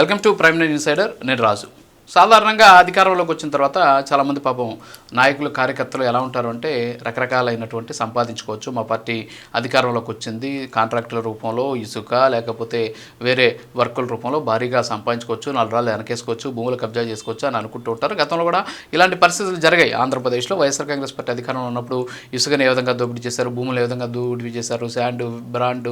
Welcome to prime nine insider నేను రాజు. సాధారణంగా అధికారంలోకి వచ్చిన తర్వాత చాలామంది పాపం నాయకులు కార్యకర్తలు ఎలా ఉంటారు అంటే రకరకాలైనటువంటి సంపాదించుకోవచ్చు. మా పార్టీ అధికారంలోకి వచ్చింది. కాంట్రాక్టుల రూపంలో ఇసుక లేకపోతే వేరే వర్కుల రూపంలో భారీగా సంపాదించుకోవచ్చు. నాలుగు రాళ్ళు వెనకేసుకోవచ్చు భూములు కబ్జా చేసుకోవచ్చు అని అనుకుంటూ ఉంటారు. గతంలో కూడా ఇలాంటి పరిస్థితులు జరిగాయి. ఆంధ్రప్రదేశ్లో వైఎస్ఆర్ కాంగ్రెస్ పార్టీ అధికారంలో ఉన్నప్పుడు ఇసుకని ఏ విధంగా దోపిడీ చేశారు భూములు ఏ విధంగా దోపిడీ చేశారు శాండ్ బ్రాండ్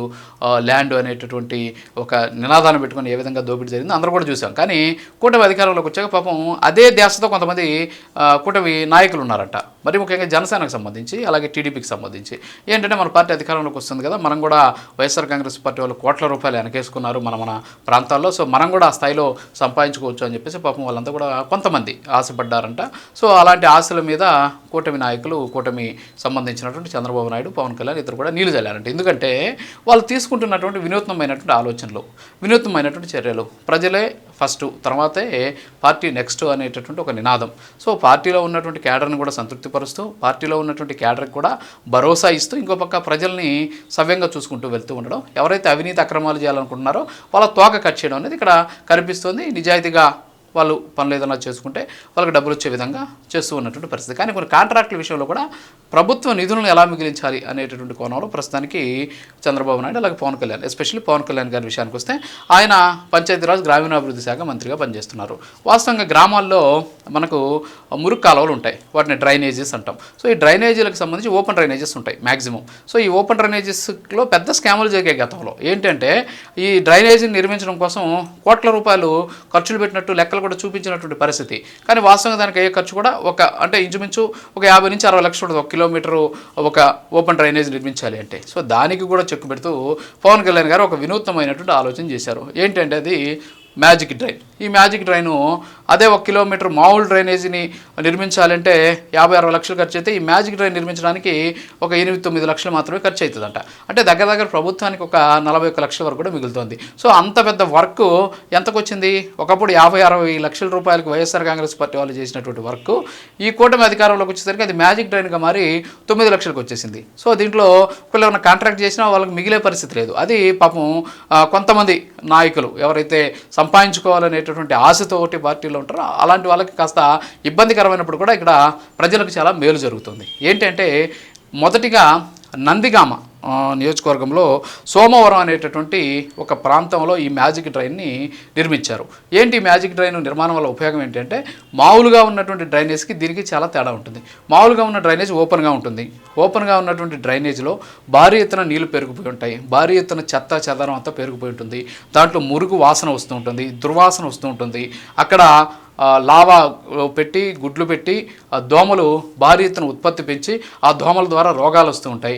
ల్యాండ్ అనేటటువంటి ఒక నినాదాన్ని పెట్టుకొని ఏ విధంగా దోపిడీ జరిగింది అందరూ కూడా చూసాం కానీ కూటమి అధికారంలోకి వచ్చాక పాపం అదే ధ్యాసతో కొంతమంది కూటమి నాయకులు ఉన్నారట. మరి ముఖ్యంగా జనసేనకు సంబంధించి అలాగే టీడీపీకి సంబంధించి. ఏంటంటే మన పార్టీ అధికారంలోకి వస్తుంది కదా మనం కూడా వైఎస్ఆర్ కాంగ్రెస్ పార్టీ వాళ్ళు కోట్ల రూపాయలు వెనకేసుకున్నారు మన మన ప్రాంతాల్లో. సో మనం కూడా ఆ స్థాయిలో సంపాదించుకోవచ్చు అని చెప్పేసి పాపం వాళ్ళంతా కూడా కొంతమంది ఆశపడ్డారంట. సో అలాంటి ఆశల మీద కూటమి నాయకులు కూటమి సంబంధించినటువంటి చంద్రబాబు నాయుడు పవన్ కళ్యాణ్ ఇద్దరు కూడా నీళ్ళు చల్లారంట. ఎందుకంటే వాళ్ళు తీసుకుంటున్నటువంటి వినూత్నమైనటువంటి ఆలోచనలు వినూత్నమైనటువంటి చర్యలు. ప్రజలే ఫస్ట్ తర్వాతే పార్టీ నెక్స్ట్ అనేటటువంటి ఒక నినాదం. సో పార్టీలో ఉన్నటువంటి క్యాడర్ని కూడా సంతృప్తిపరుస్తూ పార్టీలో ఉన్నటువంటి క్యాడర్కి కూడా భరోసా ఇస్తూ ఇంకో పక్క ప్రజల్ని సవ్యంగా చూసుకుంటూ వెళ్తూ ఉండడం. ఎవరైతే అవినీతి అక్రమాలు చేయాలనుకుంటున్నారో వాళ్ళ తోక కట్ చేయడం అనేది ఇక్కడ కనిపిస్తుంది. నిజాయితీగా వాళ్ళు పనులు ఏదైనా చేసుకుంటే వాళ్ళకి డబ్బులు వచ్చే విధంగా చేస్తూ ఉన్నటువంటి పరిస్థితి. కానీ కొన్ని కాంట్రాక్టుల విషయంలో కూడా ప్రభుత్వ నిధులను ఎలా మిగిలించాలి అనేటటువంటి కోణంలో ప్రస్తుతానికి చంద్రబాబు నాయుడు అలాగే పవన్ కళ్యాణ్ ఎస్పెషల్లీ పవన్ కళ్యాణ్ గారి విషయానికి వస్తే ఆయన పంచాయతీరాజ్ గ్రామీణాభివృద్ధి శాఖ మంత్రిగా పనిచేస్తున్నారు. వాస్తవంగా గ్రామాల్లో మనకు మురుగు కాలువలు ఉంటాయి. వాటిని డ్రైనేజెస్ అంటాం. సో ఈ డ్రైనేజీలకు సంబంధించి ఓపెన్ డ్రైనేజెస్ ఉంటాయి మ్యాక్సిమం సో ఈ ఓపెన్ డ్రైనేజెస్లో పెద్ద స్కాములు జరిగాయి గతంలో. ఏంటంటే ఈ డ్రైనేజీని నిర్మించడం కోసం కోట్ల రూపాయలు ఖర్చులు పెట్టినట్టు లెక్కలు కూడా చూపించినటువంటి పరిస్థితి. కానీ వాస్తవంగా దానికి అయ్యే ఖర్చు కూడా ఒక అంటే ఇంచుమించు ఒక యాభై నుంచి అరవై లక్షలు ఉంటుంది ఒక కిలోమీటరు ఒక ఓపెన్ డ్రైనేజ్ నిర్మించాలి అంటే. సో దానికి కూడా చెక్కు పెడుతూ పవన్ కళ్యాణ్ గారు ఒక వినూత్నమైనటువంటి ఆలోచన చేశారు. ఏంటంటే అది మ్యాజిక్ డ్రైన్ ఈ మ్యాజిక్ డ్రైను అదే ఒక కిలోమీటర్ మామూలు డ్రైనేజీని నిర్మించాలంటే యాభై అరవై లక్షలు ఖర్చు అయితే ఈ మ్యాజిక్ డ్రైన్ నిర్మించడానికి ఒక ఎనిమిది తొమ్మిది లక్షలు మాత్రమే ఖర్చు అవుతుందంట అంటే దగ్గర దగ్గర ప్రభుత్వానికి ఒక నలభై ఒక్క లక్షల వరకు కూడా మిగులుతోంది. సో అంత పెద్ద వర్క్ ఎంతకు వచ్చింది ఒకప్పుడు యాభై అరవై లక్షల రూపాయలకు వైఎస్ఆర్ కాంగ్రెస్ పార్టీ వాళ్ళు చేసినటువంటి వర్క్ ఈ కూటమి అధికారంలోకి వచ్చేసరికి అది మ్యాజిక్ డ్రైన్గా మారి తొమ్మిది లక్షలకు వచ్చేసింది. సో దీంట్లో ఒకళ్ళు ఏమైనా కాంట్రాక్ట్ చేసినా వాళ్ళకి మిగిలే పరిస్థితి లేదు. అది పాపం కొంతమంది నాయకులు ఎవరైతే సంపాదించుకోవాలనేటటువంటి ఆశతోటి పార్టీలో ఉంటారు అలాంటి వాళ్ళకి కాస్త ఇబ్బందికరమైనప్పుడు కూడా ఇక్కడ ప్రజలకు చాలా మేలు జరుగుతుంది. ఏంటంటే మొదటిగా నందిగామ నియోజకవర్గంలో సోమవరం అనేటటువంటి ఒక ప్రాంతంలో ఈ మ్యాజిక్ డ్రైన్ని నిర్మించారు. ఏంటి మ్యాజిక్ డ్రైన్ నిర్మాణం వల్ల ఉపయోగం ఏంటంటే మామూలుగా ఉన్నటువంటి డ్రైనేజ్కి దీనికి చాలా తేడా ఉంటుంది. మామూలుగా ఉన్న డ్రైనేజ్ ఓపెన్గా ఉంటుంది. ఓపెన్గా ఉన్నటువంటి డ్రైనేజ్లో భారీ ఎత్తున నీళ్ళు పెరిగిపోయి ఉంటాయి. భారీ ఎత్తున చెత్త చెదరం అంతా పెరిగిపోయి ఉంటుంది. దాంట్లో మురుగు వాసన వస్తూ ఉంటుంది దుర్వాసన వస్తూ ఉంటుంది. అక్కడ లావా పెట్టి గుడ్లు పెట్టి ఆ దోమలు భారీ ఎత్తున ఉత్పత్తి పెంచి ఆ దోమల ద్వారా రోగాలు వస్తూ ఉంటాయి.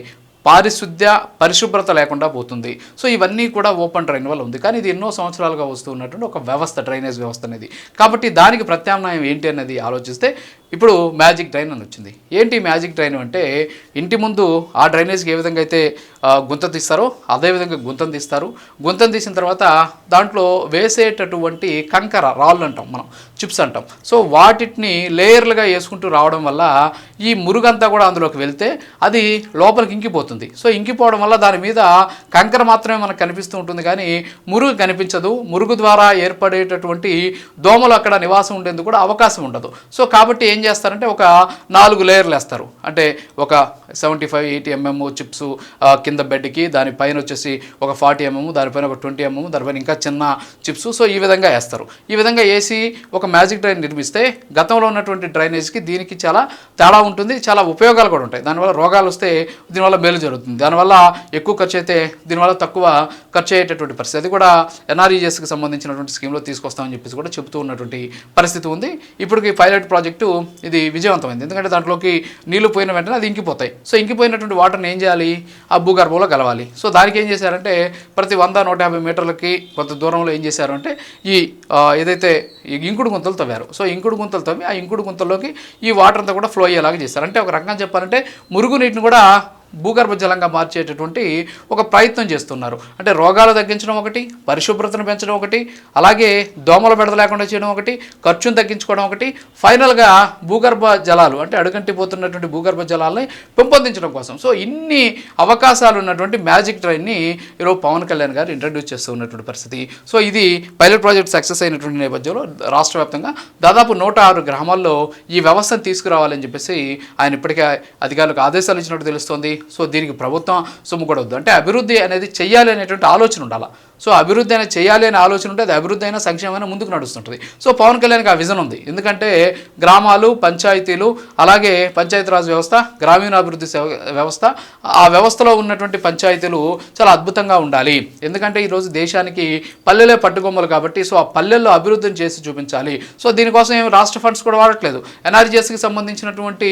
పారిశుద్ధ్య పరిశుభ్రత లేకుండా పోతుంది. సో ఇవన్నీ కూడా ఓపెన్ డ్రైన్ వల్ల ఉంది. కానీ ఇది ఎన్నో సంవత్సరాలుగా వస్తూ ఉన్నటువంటి ఒక వ్యవస్థ డ్రైనేజ్ వ్యవస్థ అనేది. కాబట్టి దానికి ప్రత్యామ్నాయం ఏంటి అనేది ఆలోచిస్తే ఇప్పుడు మ్యాజిక్ డ్రైన్ అని వచ్చింది. ఏంటి మ్యాజిక్ డ్రైన్ అంటే ఇంటి ముందు ఆ డ్రైనేజ్కి ఏ విధంగా అయితే గుంత తీస్తారో అదే విధంగా గుంతం తీస్తారు. గుంతం తీసిన తర్వాత దాంట్లో వేసేటటువంటి కంకర రాళ్ళు అంటాం మనం చిప్స్ అంటాం. సో వాటిని లేయర్లుగా వేసుకుంటూ రావడం వల్ల ఈ మురుగంతా కూడా అందులోకి వెళ్తే అది లోపలికి ఇంకిపోతుంది. సో ఇంకిపోవడం వల్ల దాని మీద కంకర మాత్రమే మనకు కనిపిస్తూ ఉంటుంది కానీ మురుగు కనిపించదు. మురుగు ద్వారా ఏర్పడేటటువంటి దోమలు అక్కడ నివాసం ఉండేందుకు కూడా అవకాశం ఉండదు. సో కాబట్టి ఏం చేస్తారంటే ఒక నాలుగు లేయర్లు వేస్తారు. అంటే ఒక seventy five eighty MM chips కింద బెడ్కి దానిపైన వచ్చేసి ఒక ఫార్టీ ఎంఎం దానిపైన ఒక ట్వంటీ ఎంఎం దానిపైన ఇంకా చిన్న చిప్స్. సో ఈ విధంగా వేస్తారు. ఈ విధంగా వేసి ఒక మ్యాజిక్ డ్రైన్ నిర్మిస్తే గతంలో ఉన్నటువంటి డ్రైనేజ్కి దీనికి చాలా తేడా ఉంటుంది చాలా ఉపయోగాలు కూడా ఉంటాయి. దానివల్ల రోగాలు వస్తే దీనివల్ల మేలు జరుగుతుంది. దానివల్ల ఎక్కువ ఖర్చు అయితే దీనివల్ల తక్కువ ఖర్చు అయ్యేటటువంటి పరిస్థితి. అది కూడా ఎన్ఆర్ఈఎస్కి సంబంధించినటువంటి స్కీమ్లో తీసుకొస్తామని చెప్పేసి కూడా చెబుతూ ఉన్నటువంటి పరిస్థితి ఉంది. ఇప్పటికి పైలట్ ప్రాజెక్టు ఇది విజయవంతమైంది. ఎందుకంటే దాంట్లోకి నీళ్ళు పోయిన వెంటనే అది ఇంకిపోతాయి. సో ఇంకిపోయినటువంటి వాటర్ని ఏం చేయాలి? ఆ భూగర్భంలో కలవాలి. సో దానికి ఏం చేశారంటే ప్రతి వంద నూట యాభై మీటర్లకి కొంత దూరంలో ఏం చేశారు అంటే ఈ ఏదైతే ఈ ఇంకుడు గుంతలు తవ్వారు. సో ఇంకుడు గుంతలు తవ్వి ఆ ఇంకుడు గుంతల్లోకి ఈ వాటర్ అంతా కూడా ఫ్లో అయ్యేలాగా చేస్తారు అంటే ఒక రకంగా చెప్పాలంటే మురుగు నీటిని కూడా భూగర్భ జలంగా మార్చేటటువంటి ఒక ప్రయత్నం చేస్తున్నారు. అంటే రోగాలు తగ్గించడం ఒకటి పరిశుభ్రతను పెంచడం ఒకటి అలాగే దోమల బెడద లేకుండా చేయడం ఒకటి ఖర్చును తగ్గించుకోవడం ఒకటి ఫైనల్గా భూగర్భ జలాలు అంటే అడుగంటి పోతున్నటువంటి భూగర్భ జలాలని పెంపొందించడం కోసం. సో ఇన్ని అవకాశాలు ఉన్నటువంటి మ్యాజిక్ ట్రైన్ని ఈరోజు పవన్ కళ్యాణ్ గారు ఇంట్రడ్యూస్ చేస్తూ ఉన్నటువంటి పరిస్థితి. సో ఇది పైలట్ ప్రాజెక్ట్ సక్సెస్ అయినటువంటి నేపథ్యంలో రాష్ట్ర వ్యాప్తంగా దాదాపు నూట ఆరు గ్రామాల్లో ఈ వ్యవస్థను తీసుకురావాలని చెప్పేసి ఆయన ఇప్పటికే అధికారులకు ఆదేశాలు ఇచ్చినట్టు తెలుస్తోంది. సో దీనికి ప్రభుత్వం సొమ్ము కూడా వద్దు. అంటే అభివృద్ధి అనేది చెయ్యాలి అనేటువంటి ఆలోచన ఉండాలి. సో అభివృద్ధి అనేది చేయాలి అనే ఆలోచన ఉంటే అది అభివృద్ధి అయినా సంక్షేమైనా ముందుకు నడుస్తుంటుంది. సో పవన్ కళ్యాణ్కి ఆ విజన్ ఉంది. ఎందుకంటే గ్రామాలు పంచాయతీలు అలాగే పంచాయతీరాజ్ వ్యవస్థ గ్రామీణాభివృద్ధి వ్యవస్థ ఆ వ్యవస్థలో ఉన్నటువంటి పంచాయతీలు చాలా అద్భుతంగా ఉండాలి. ఎందుకంటే ఈరోజు దేశానికి పల్లెలే పట్టుకొమ్మలు కాబట్టి సో ఆ పల్లెల్లో అభివృద్ధిని చేసి చూపించాలి. సో దీనికోసం ఏమి రాష్ట్ర ఫండ్స్ కూడా వాడట్లేదు. ఎన్ఆర్జీఎస్కి సంబంధించినటువంటి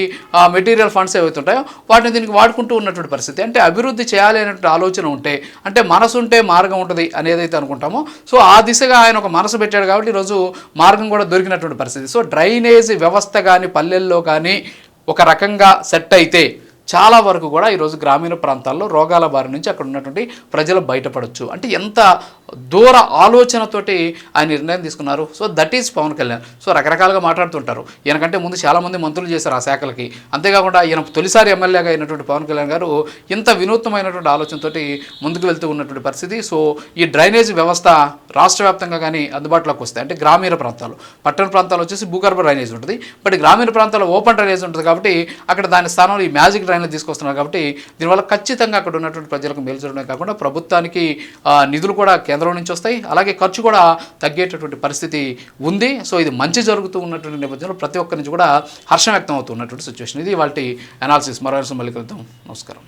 మెటీరియల్ ఫండ్స్ ఏవైతే ఉంటాయో వాటిని దీనికి వాడుకుంటూ ఉన్నటువంటి పరిస్థితి. అంటే అభివృద్ధి చేయాలి అనేటువంటి ఆలోచన ఉంటే అంటే మనసు ఉంటే మార్గం ఉంటుంది అనేదైతే అనుకుంటామో. సో ఆ దిశగా ఆయన ఒక మనసు పెట్టాడు కాబట్టి ఈరోజు మార్గం కూడా దొరికినటువంటి పరిస్థితి. సో డ్రైనేజ్ వ్యవస్థ కానీ పల్లెల్లో కానీ ఒక రకంగా సెట్ అయితే చాలా వరకు కూడా ఈరోజు గ్రామీణ ప్రాంతాల్లో రోగాల బారి నుంచి అక్కడ ఉన్నటువంటి ప్రజలు బయటపడవచ్చు అంటే ఎంత దూర ఆలోచనతోటి ఆయన నిర్ణయం తీసుకున్నారు. So that is Pawan Kalyan. So రకరకాలుగా మాట్లాడుతుంటారు. ఈయనకంటే ముందు చాలామంది మంత్రులు చేశారు ఆ శాఖలకి. అంతేకాకుండా ఈయన తొలిసారి ఎమ్మెల్యేగా అయినటువంటి పవన్ కళ్యాణ్ గారు ఇంత వినూత్నమైనటువంటి ఆలోచనతోటి ముందుకు వెళ్తూ ఉన్నటువంటి పరిస్థితి. సో ఈ డ్రైనేజ్ వ్యవస్థ రాష్ట్ర వ్యాప్తంగా కానీ అందుబాటులోకి వస్తాయి. అంటే గ్రామీణ ప్రాంతాలు. పట్టణ ప్రాంతాలు వచ్చేసి భూగర్భ డ్రైనేజ్ ఉంటుంది. బట్ గ్రామీణ ప్రాంతాల్లో ఓపెన్ డ్రైనేజ్ ఉంటుంది కాబట్టి అక్కడ దాని స్థానంలో ఈ మ్యాజిక్ డ్రైనేజ్ తీసుకొస్తున్నారు కాబట్టి దీనివల్ల ఖచ్చితంగా అక్కడ ఉన్నటువంటి ప్రజలకు మేలు చేయడమే కాకుండా ప్రభుత్వానికి నిధులు కూడా కేంద్రం నుంచి వస్తాయి. అలాగే ఖర్చు కూడా తగ్గేటటువంటి పరిస్థితి ఉంది. సో ఇది మంచి జరుగుతూ ఉన్నటువంటి నేపథ్యంలో ప్రతి ఒక్కరి నుంచి కూడా హర్షం వ్యక్తం అవుతున్నటువంటి సిచ్యువేషన్ ఇది వాళ్ళ అనాలిసిస్ మరో మళ్ళీ కలుద్దాం నమస్కారం.